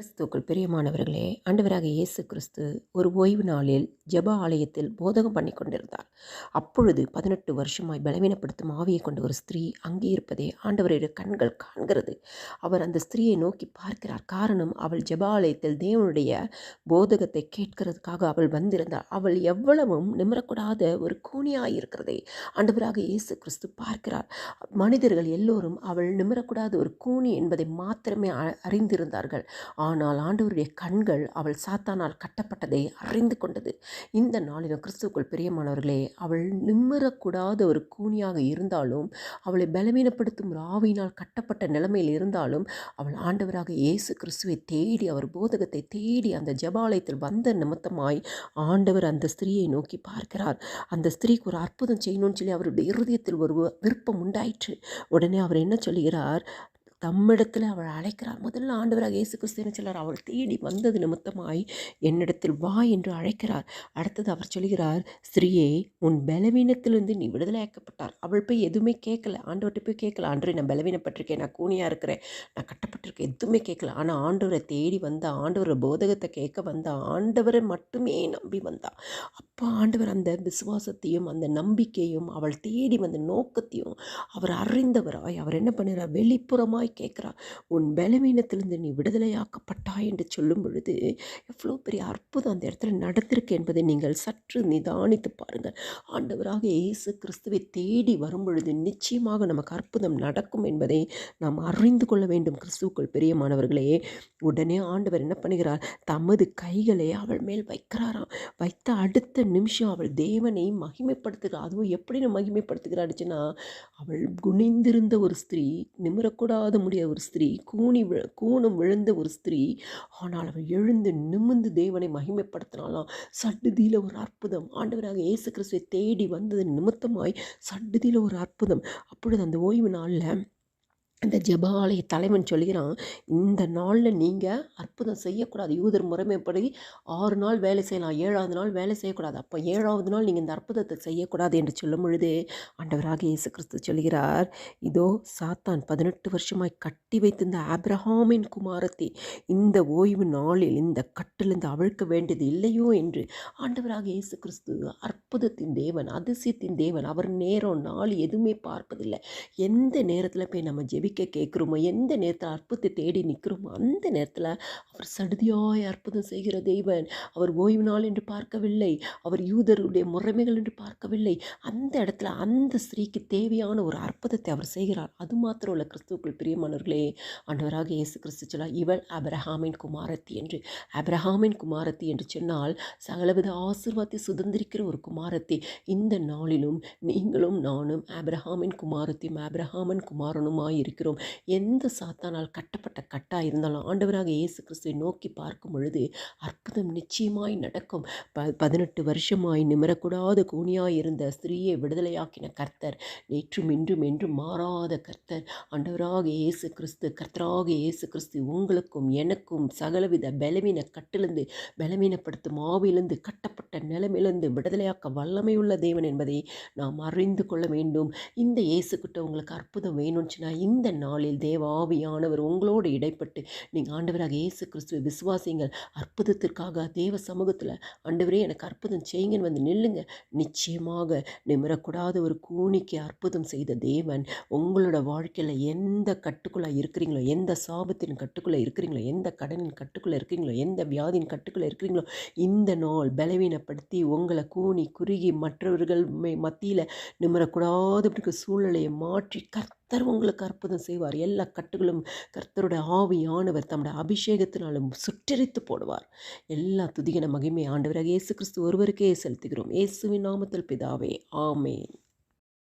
கிறிஸ்துக்குள் பிரியமானவர்களே ஆண்டவராக இயேசு கிறிஸ்து ஒரு ஓய்வு நாளில் ஜப ஆலயத்தில் போதகம் பண்ணி கொண்டிருந்தார். அப்பொழுது பதினெட்டு வருஷமாய் பலவீனப்படுத்தும் ஆவியை கொண்ட ஒரு ஸ்திரீ அங்கே இருப்பதை ஆண்டவருடைய கண்கள் காண்கிறது. அவர் அந்த ஸ்திரீயை நோக்கி பார்க்கிறார். காரணம் அவள் ஜப ஆலயத்தில் தேவனுடைய போதகத்தை கேட்கிறதுக்காக அவள் வந்திருந்தாள். அவள் எவ்வளவும் நிமிரக்கூடாத ஒரு கூனியாக இருக்கிறதை ஆண்டவராக இயேசு கிறிஸ்து பார்க்கிறார். மனிதர்கள் எல்லோரும் அவள் நிமிரக்கூடாத ஒரு கூனி என்பதை மாத்திரமே அ- அறிந்திருந்தார்கள். ஆனால் ஆண்டவருடைய கண்கள் அவள் சாத்தானால் கட்டப்பட்டதை அறிந்து கொண்டது. இந்த நாளிலும் கிறிஸ்துவுக்குள் பிரியமானவர்களே அவள் நிம்மறக்கூடாத ஒரு கூனியாக இருந்தாலும் அவளை பலவீனப்படுத்தும் ஒரு ஆவியினால் கட்டப்பட்ட நிலைமையில் இருந்தாலும் அவள் ஆண்டவராக இயேசு கிறிஸ்துவை தேடி அவர் போதகத்தை தேடி அந்த ஜெபாலயத்தில் வந்த நிமித்தமாய் ஆண்டவர் அந்த ஸ்திரீயை நோக்கி பார்க்கிறார். அந்த ஸ்திரீக்கு ஒரு அற்புதம் செய்யணும்னு சொல்லி அவருடைய இருதயத்தில் ஒரு விருப்பம் உண்டாயிற்று. உடனே அவர் என்ன சொல்லுகிறார் தம்மிடத்தில் அவள் அழைக்கிறார் முதல்ல ஆண்டவராக இயேசு கிறிஸ்து என்ன அவள் தேடி வந்தது நிமித்தமாய் என்னிடத்தில் வா என்று அழைக்கிறார். அடுத்தது அவர் சொல்கிறார் ஸ்ரீயே உன் பலவீனத்திலிருந்து நீ விடுதலையாக்கப்பட்டார் அவள் போய் எதுவுமே கேட்கல. ஆண்டவர்கிட்ட போய் கேட்கல. ஆண்டவரே நான் பலவீனப்பட்டிருக்கேன். நான் கூனியாக இருக்கிறேன். நான் கட்டப்பட்டிருக்கேன். எதுவுமே கேட்கல. ஆனால் ஆண்டவரை தேடி வந்த ஆண்டவரை போதகத்தை கேட்க வந்த ஆண்டவரை மட்டுமே நம்பி வந்தா. அப்போ ஆண்டவர் அந்த விசுவாசத்தையும் அந்த நம்பிக்கையும் அவள் தேடி வந்த நோக்கத்தையும் அவர் அறிந்தவராய் அவர் என்ன பண்ணுறார்? வெளிப்புறமாய் கேட்குறார். உன் பலவீனத்திலிருந்து நீ விடுதலையாக்கப்பட்டாய் என்று சொல்லும் பொழுது எவ்வளோ பெரிய அற்புதம் அந்த இடத்துல நடந்திருக்கு என்பதை நீங்கள் சற்று நிதானித்து பாருங்கள். ஆண்டவராக இயேசு கிறிஸ்துவை தேடி வரும் பொழுது நிச்சயமாக நமக்கு அற்புதம் நடக்கும் என்பதை நாம் அறிந்து கொள்ள வேண்டும். கிறிஸ்துவுக்குள் பெரியமானவர்களே உடனே ஆண்டவர் என்ன பண்ணுகிறார்? தமது கைகளை அவள் மேல் வைக்கிறாராம். வைத்த அடுத்த நிமிஷம் அவள் தேவனை மகிமைப்படுத்துகிறாள் அதுவும் எப்படி மகிமைப்படுத்துகிறாடுச்சுன்னா அவள் குனிந்திருந்த ஒரு ஸ்திரீ நிமிரக்கூடாத முடிய ஒரு ஸ்திரீ கூனி விழ கூணம் விழுந்த ஒரு ஸ்திரீ ஆனால் அவள் எழுந்து நிமிர்ந்து தேவனை மகிமைப்படுத்தினாலாம் சடுதியில் ஒரு அற்புதம். ஆண்டவராக இயேசு கிறிஸ்துவை தேடி வந்தது நிமித்தமாய் சட்டுதியில் ஒரு அற்புதம். அப்பொழுது அந்த ஓய்வு நாளில் அந்த ஜெபாலய தலைவன் சொல்கிறான் இந்த நாளில் நீங்கள் அற்புதம் செய்யக்கூடாது. யூதர் முறைமைப்படி ஆறு நாள் வேலை செய்யலாம் ஏழாவது நாள் வேலை செய்யக்கூடாது. அப்போ ஏழாவது நாள் நீங்கள் இந்த அற்புதத்தை செய்யக்கூடாது என்று சொல்லும் பொழுது ஆண்டவராக இயேசு கிறிஸ்து சொல்கிறார் இதோ சாத்தான் பதினெட்டு வருஷமாய் கட்டி வைத்திருந்த ஆப்ரஹாமின் குமாரத்தை இந்த ஓய்வு நாளில் இந்த கட்டிலிருந்து அவிழ்க்க வேண்டியது இல்லையோ என்று ஆண்டவராக இயேசு கிறிஸ்து அற்புதத்தின் தேவன் அதிசயத்தின் தேவன் அவர் நேரம் நாள் எதுவுமே பார்ப்பதில்லை. எந்த நேரத்தில் போய் நம்ம ஜெபிக்க கேட்குறோமோ? எந்த நேரத்தில் அற்புதத்தை தேடி நிற்கிறோமோ அந்த நேரத்தில் அவர் சடுதியாய் அற்புதம் செய்கிற தெய்வன் அவர் ஓய்வு நாள் என்று பார்க்கவில்லை. அவர் யூதருடைய முறைமைகள் என்று பார்க்கவில்லை. அந்த இடத்துல அந்த ஸ்திரீக்கு தேவையான ஒரு அற்புதத்தை அவர் செய்கிறார். அது மாத்திரம் உள்ள கிறிஸ்துவுக்குள் பிரியமானவர்களே. ஆண்டவராக இயேசு கிறிஸ்து சொல்லார் இவள் அபிரஹாமின் குமாரத்தி என்று. அபிரஹாமின் குமாரத்தி என்று சொன்னால் சகலவித ஆசிர்வாதத்தை சுதந்திரிக்கிற ஒரு குமாரத்தி. இந்த நாளிலும் நீங்களும் நானும் அப்ரஹாமின் குமாரத்தியும் அப்ரஹாமன் குமாரனுமாய் இருக்கிறோம் எந்த சாத்தானால் கட்டப்பட்ட கட்டாக இருந்தாலும் ஆண்டவராக இயேசு கிறிஸ்துவை நோக்கி பார்க்கும் பொழுது அற்புதம் நிச்சயமாய் நடக்கும். ப பதினெட்டு வருஷமாய் நிமிரக்கூடாத கூனியாய் இருந்த ஸ்திரீயை விடுதலையாக்கின கர்த்தர் நேற்றும் இன்றும் என்றும் மாறாத கர்த்தர். ஆண்டவராக இயேசு கிறிஸ்து கர்த்தராக இயேசு கிறிஸ்து உங்களுக்கும் எனக்கும் சகலவித பலவீன கட்டிலிருந்து பலவீனப்படுத்தும் ஆவிலிருந்து கட்டப்பட்ட நிலைமையிலிருந்து விடுதலையாக்க வல்லமையுள்ள தேவன் என்பதை நாம் அறிந்து கொள்ள வேண்டும். இந்த இயேசுக்கிட்ட உங்களுக்கு அற்புதம் வேணும்னு இந்த நாளில் தேவ ஆவியானவர் உங்களோடு இடைப்பட்டு நீங்கள் ஆண்டவராக இயேசு கிறிஸ்துவை விசுவாசிங்கள் அற்புதத்திற்காக தேவ சமூகத்தில் ஆண்டவரே எனக்கு அற்புதம் செய்யுங்கன்னு வந்து நில்லுங்க. நிச்சயமாக நிமிரக்கூடாத ஒரு கூனிக்கு அற்புதம் செய்த தேவன் உங்களோட வாழ்க்கையில் எந்த கட்டுக்குள்ளே இருக்கிறீங்களோ எந்த சாபத்தின் கட்டுக்குள்ளே இருக்கிறீங்களோ எந்த கடனின் கட்டுக்குள்ளே இருக்கிறீங்களோ எந்த வியாதியின் கட்டுக்குள்ளே இருக்கிறீங்களோ இந்த நாள் பலவீனப்படுத்தி உங்களை கூனி குறுகி மற்றவர்கள் மத்தியில் நிமிரக்கூடாத சூழ்நிலையை மாற்றி கர்த்தர் உங்களுக்கு அற்புதம் செய்வார். எல்லா கட்டுகளும் கர்த்தருடைய ஆவியானவர் தம்முடைய அபிஷேகத்தினாலும் சுற்றரித்து போடுவார். எல்லா துதிகன மகிமை ஆண்டவராக இயேசு கிறிஸ்து ஒருவருக்கே செலுத்துகிறோம். இயேசுவின் நாமத்தில் பிதாவே ஆமேன்.